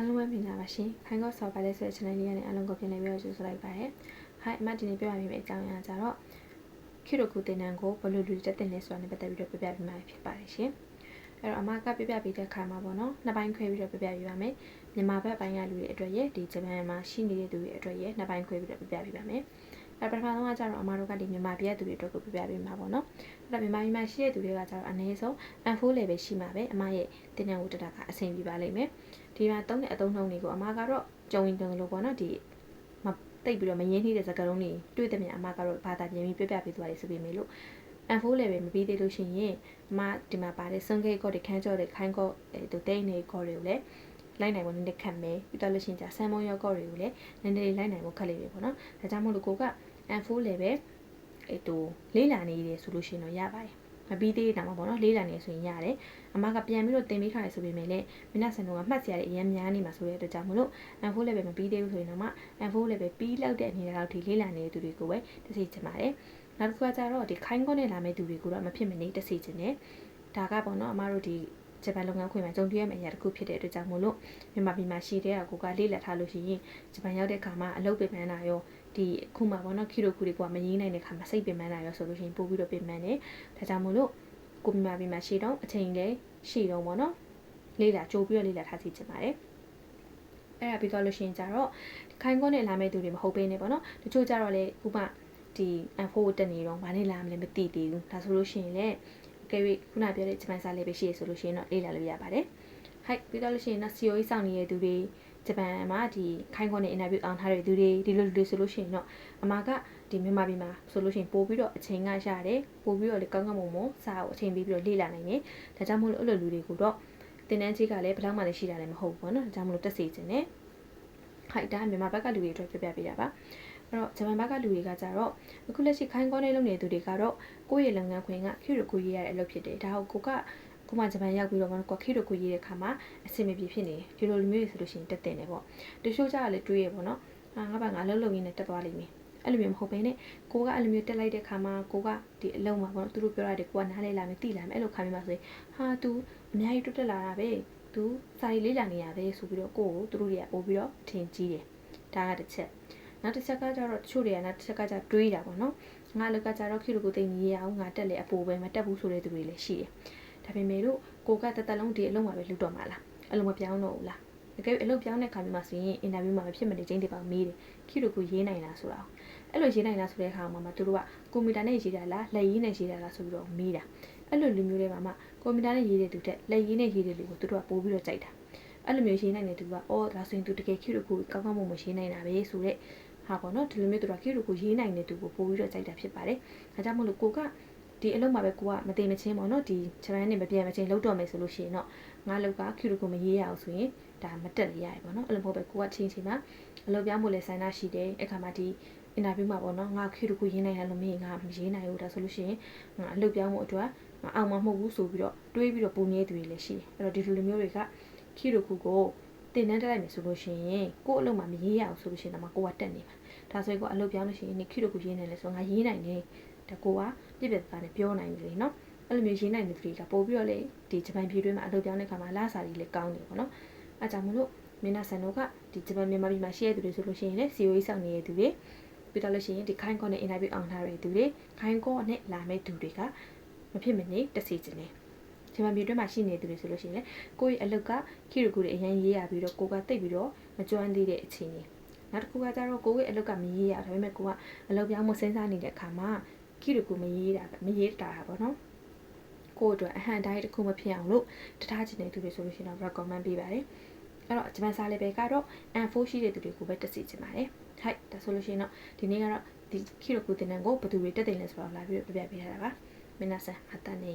အားလုံးပဲမင်္ဂလာပါရှင်ခိုင်ကော့ဆော့ပါလဲဆိုတဲ့ channel လေးကနေအားလုံးကိုပြန်လည်ပြီးတော့ကြိုဆိုလိုက်ပါရစေ။ဟိုင်အမဒီနေ့ပြောပြပေးမယ့်အကြောင်းအရာကြတော့ခိရိုကူတင်နန်ကိုဘယ်လိုလူတက်တင်လဲဆိုတာနဲ့ပတ်သက်ပြီးတော့ပြပြပေးမှာဖြစ်ပါတယ်ရှင်။အဲ့တော့အမကပြပြပေးတဲ့ခါမှာပေါ့နော်နှစ်ပိုင်းခွဲပြီးတော့ပြပြပေးပါမယ်။မြန်မာဘက်ပိုင်းကလူတွေအတွက်ရဲ့ဒီဂျပန်မှာရှိနေတဲ့သူတွေအတွက်ရဲ့နှစ်ပိုင်းခွဲပြီးတော့ပြပြပေးပါမယ်။အဲ့ပထမဆုံးကကျတော့အမတို့ကဒီမြန်မာပြည်သူတွေအတွက်ကိုပြပြပေးမှာပေါ့နော်။အဲ့တော့မြန်မာပြည်မှာရှိတဲ့သူတွေကကျတော့အနည်းဆုံး N4 level ရှိမှာပဲအမရဲ့တင်နန်ကိုတက်တာကအဆင်ပြေပါလိမ့်မယ်။ ဒီမှာသုံးတဲ့အသုံးနှုန်းတွေကိုအမကတော့ကြုံရင်ကြုံလို့ပေါ့နော်ဒီမတိတ်ပြီးတော့မရင်းနှီးတဲ့စကားလုံးတွေတွေ့တဲ့မြင်အမကတော့ဘာသာပြင်ပြီးပြပြပေးသွားတယ်ဆိုပေမဲ့လို့ N4 level မပြီးသေးလို့ရှိရင်အမဒီမှာပါတဲ့ sun gate ကောတွေခန်းကြောတွေခိုင်းကောအဲတူတိတ်နေကောတွေကိုလည်းလိုက်နိုင်ဖို့နည်းနည်းခက်မယ်ပြီးတော့လို့ရှိရင်じゃဆန်မုံရောကောတွေကိုလည်းနည်းနည်းလိုက်နိုင်ဖို့ခက်လိမ့်မယ်ပေါ့နော်ဒါကြောင့်မို့လို့ကိုက N4 level အဲတူလေးလာနေတယ်ဆိုလို့ရှိရင်တော့ရပါတယ် မပြီးသေးတာမှာပေါ့နော်လေးလာနေဆိုရင်ရတယ်အမကပြန်ပြီးတော့တင်ပေးထားတယ်ဆိုပေမဲ့လည်းမနက်ဆန်တော့မှတ်စရာတွေအများများနေမှာဆိုတဲ့အတွက်ကြောင့်မလို့ N4 level မပြီးသေးဘူးဆိုရင်တော့မှ N4 level ပြီးလောက်တဲ့အနေနဲ့တော့ဒီလေးလာနေတဲ့သူတွေကိုပဲတစ်စီချင်ပါတယ်နောက်တစ်ခုကကြတော့ဒီခိုင်းကောနဲ့လာမယ့်သူတွေကိုတော့မဖြစ်မနေတစ်စီချင်တယ်ဒါကပေါ့နော်အမတို့ဒီဂျပန်လုပ်ငန်းခွင်မှာကြုံတွေ့ရမယ့်အရာတစ်ခုဖြစ်တဲ့အတွက်ကြောင့်မို့လို့မြန်မာပြည်မှာရှိတဲ့အကူကလေးလက်ထားလို့ရှိရင်ဂျပန်ရောက်တဲ့အခါမှာအလုပ်ပင်ပန်းတာရော ဒီအခုမှပေါ့နော်ခီရိုကူတွေကမရင်းနိုင်တဲ့ခါမှာစိတ်ပင်ပန်းတာရောဆိုလို့ရှိရင်ပို့ပြီးတော့ပင်ပန်းတယ်ဒါကြောင့်မို့လို့ကိုမြန်မာပြည်မှာရှိတော့အချိန်လေးရှိတော့ပေါ့နော်လေးလာကြိုးပြီးတော့လေးလာထားစီချင်ပါတယ်အဲ့ဒါပြီးတော့လို့ရှိရင်ကြတော့ခိုင်းကောနဲ့လာမဲ့သူတွေမဟုတ်ဘဲနဲ့ပေါ့နော်တချို့ကြတော့လေဥပဒီ N4 တက်နေတော့ဘာနဲ့လာမလဲမသိသေးဘူးဒါဆိုလို့ရှိရင်လည်းကဲခုနပြောတဲ့ဂျပန်စာလေးပဲရှိရဆိုလို့ရှိရင်တော့လေးလာလို့ရပါတယ်ဟိုက်ပြီးတော့လို့ရှိရင်တော့ COE စောင့်နေတဲ့သူတွေ ဂျပန်မှာဒီခိုင်းခွန်းနဲ့ interview အောင်ထားတဲ့သူတွေဒီလိုလူတွေဆိုလို့ရှိရင်တော့အမကဒီမြန်မာပြည်မှာဆိုလို့ရှိရင်ပို့ပြီးတော့အချိန်ကရတယ်ပို့ပြီးတော့လေကောင်းကောင်းမွန်မွန်စာကိုအချိန်ပေးပြီးတော့လေ့လာနိုင်တယ်ဒါကြောင့်မို့လို့အဲ့လိုလူတွေကိုတော့တင်တန်းကြီးကလည်းဘယ်တော့မှလည်းရှိတာလည်းမဟုတ်ဘူးပေါ့နော်ဒါကြောင့်မို့လို့တက်စီခြင်းနဲ့ခိုက်တာမြန်မာဘက်ကလူတွေအတွက်ပြပြပေးတာပါအဲ့တော့ဂျပန်ဘက်ကလူတွေကကြတော့အခုလက်ရှိခိုင်းကောနေလုပ်နေသူတွေကတော့ကိုယ့်ရဲ့လုပ်ငန်းခွင်ကခွေရကိုရေးရတဲ့အလုပ်ဖြစ်တယ်ဒါဟုတ်ကိုက ကိုမဂျပန်ရောက်ပြီးတော့ကွာခိတို့ကိုရေးတဲ့ခါမှာအဆင်မပြေဖြစ်နေတယ်ဒီလိုလူမျိုးတွေဆိုလို့ရှိရင်တက်တင်တယ်ပေါ့တချို့ကြလည်းတွေးရပေါ့နော်အာငါဘာငါလှုပ်လှုပ်ရင်းနဲ့တက်သွားလိမ့်မယ်အဲ့လိုမျိုးမဟုတ်ဘဲနဲ့ကိုကအဲ့လိုမျိုးတက်လိုက်တဲ့ခါမှာကိုကဒီအလုံးမှာပေါ့နော်သူတို့ပြောရတယ်ကိုကနားလဲလာမယ်တိလာမယ်အဲ့လိုခါမျိုးမှာဆိုရင်ဟာ तू အများကြီးတွတ်တက်လာတာပဲ तू စာရီလေးလာနေရပဲဆိုပြီးတော့ကိုကိုသူတို့တွေကပို့ပြီးတော့ထင်ကြီးတယ်ဒါကတစ်ချက်နောက်တစ်ချက်ကကျတော့တချို့တွေကနောက်တစ်ချက်ကကျတွေးတာပေါ့နော်ငါလောက်ကကျတော့ခိလိုကိုသိနေရအောင်ငါတက်လေအပိုပဲမတက်ဘူးဆိုတဲ့သူတွေလည်းရှိတယ် ဒါပေမဲ့လို့ကိုကတက်တက်လုံးဒီအလုံးမှာပဲလူတော့မှာလားအလုံးမပြောင်းတော့ဘူးလားတကယ်အလုပ်ပြောင်းတဲ့ခါမျိုးမှာဆိုရင်အင်တာဗျူးမှာမဖြစ်မနေချင်းတွေပါမေးတယ်ခိလိုကိုရေးနိုင်လားဆိုတာအဲ့လိုရေးနိုင်လားဆိုတဲ့အခါမှာမှသူတို့ကကွန်ပျူတာနဲ့ရေးတာလားလက်ရေးနဲ့ရေးတာလားဆိုပြီးတော့မေးတာအဲ့လိုလူမျိုးတွေမှာမှကွန်ပျူတာနဲ့ရေးတဲ့သူတက်လက်ရေးနဲ့ရေးတဲ့လူကိုသူတို့ကပို့ပြီးတော့ကြိုက်တာအဲ့လိုမျိုးရေးနိုင်တဲ့သူကအော်ဒါဆိုရင်သူတကယ်ခိလိုကိုကောင်းကောင်းမွန်မွန်ရေးနိုင်တာပဲဆိုတဲ့ဟာပေါ့နော်ဒီလိုမျိုးသူတို့ကခိလိုကိုရေးနိုင်တဲ့သူကိုပို့ပြီးတော့ကြိုက်တာဖြစ်ပါတယ်ဒါကြောင့်မို့လို့ကိုက ဒီအလုပ်မှာပဲကိုကမသိမချင်းပေါ့နော်ဒီခြံရမ်းနေမပြန်မချင်းလောက်တော့မယ်ဆိုလို့ရှိရင်တော့ငါလောက်ကခူကိုမရေးရအောင်ဆိုရင်ဒါမတက်လေရရပေါ့နော်အဲ့လိုမဟုတ်ပဲကိုကချင်းချင်းမှာအလုပ်ပြောင်းဖို့လဲဆိုင်နာရှိတယ်အခါမှာဒီအင်တာဗျူးမှာပေါ့နော်ငါခူကိုရေးနိုင်တယ်လို့မင်းငါမရေးနိုင်ဘူးဒါဆိုလို့ရှိရင်ငါအလုပ်ပြောင်းဖို့အတွက်အောင်မမဟုတ်ဘူးဆိုပြီးတော့တွေးပြီးတော့ပုံနေသူတွေလည်းရှိတယ်အဲ့တော့ဒီလူမျိုးတွေကခီရိုကူကိုတင်နှန်းတက်လိုက်မယ်ဆိုလို့ရှိရင်ကို့အလုပ်မှာမရေးရအောင်ဆိုလို့ရှိရင်တော့ကိုကတက်နေမှာဒါဆိုရင်ကိုအလုပ်ပြောင်းလို့ရှိရင်ခီရိုကူရေးနိုင်လဲဆိုငါရေးနိုင်တယ် တကူကပြည့်ပြည့်သားနဲ့ပြောနိုင်တယ်နော်အဲ့လိုမျိုးရေးနိုင်တဲ့သူတွေကပို့ပြီးတော့လေဒီဂျပန်ပြည်တွင်းမှာအလုပ်ပြောင်းတဲ့ခါမှာလာစာတွေလည်းကောင်းတယ်ပေါ့နော်အဲကြောင့်မလို့မင်းနာဆန်တို့ကဒီဂျပန်မြန်မာပြည်မှာရှိရတဲ့သူတွေဆိုလို့ရှိရင်လည်း COE စောင့်နေတဲ့သူတွေပြီးတော့လို့ရှိရင်ဒီခိုင်းကောနဲ့ interview အောင်ထားတဲ့သူတွေခိုင်းကောနဲ့လာမဲ့သူတွေကမဖြစ်မနေတစီချင်တယ်ဂျပန်ပြည်တွင်းမှာရှိနေသူတွေဆိုလို့ရှိရင်လည်းကိုယ့်ရဲ့အလုပ်ကခီရကူတွေအရင်ရေးရပြီးတော့ကိုကတိတ်ပြီးတော့မကြွမ်းသေးတဲ့အခြေအနေနောက်တစ်ခုကကြတော့ကိုယ့်ရဲ့အလုပ်ကမရေးရဒါပေမဲ့ကိုကအလုပ်ပြောင်းမစဉ်းစားနေတဲ့အခါမှာ ခီရကူမရေးတာမရေးတာတာပေါ့နော်ကိုအတွက်အဟန်တိုင်းတစ်ခုမဖြစ်အောင်လို့တထားချင်တဲ့သူတွေဆိုလို့ရှိရင်တော့ recommend ပေးပါတယ်အဲ့တော့ဂျပန်စာလေးပဲကတော့ N4 ရှိတဲ့သူတွေကိုပဲတက်စီချင်ပါတယ်ဟိုက်ဒါဆိုလို့ရှိရင်တော့ဒီနေ့ကတော့ဒီခီရိုကူတင်နန်ကိုဘယ်သူတွေတက်တယ်လဲဆိုတော့လာပြီးပြပြပေးထားတာပါမင်းနာဆန်မတန်နေ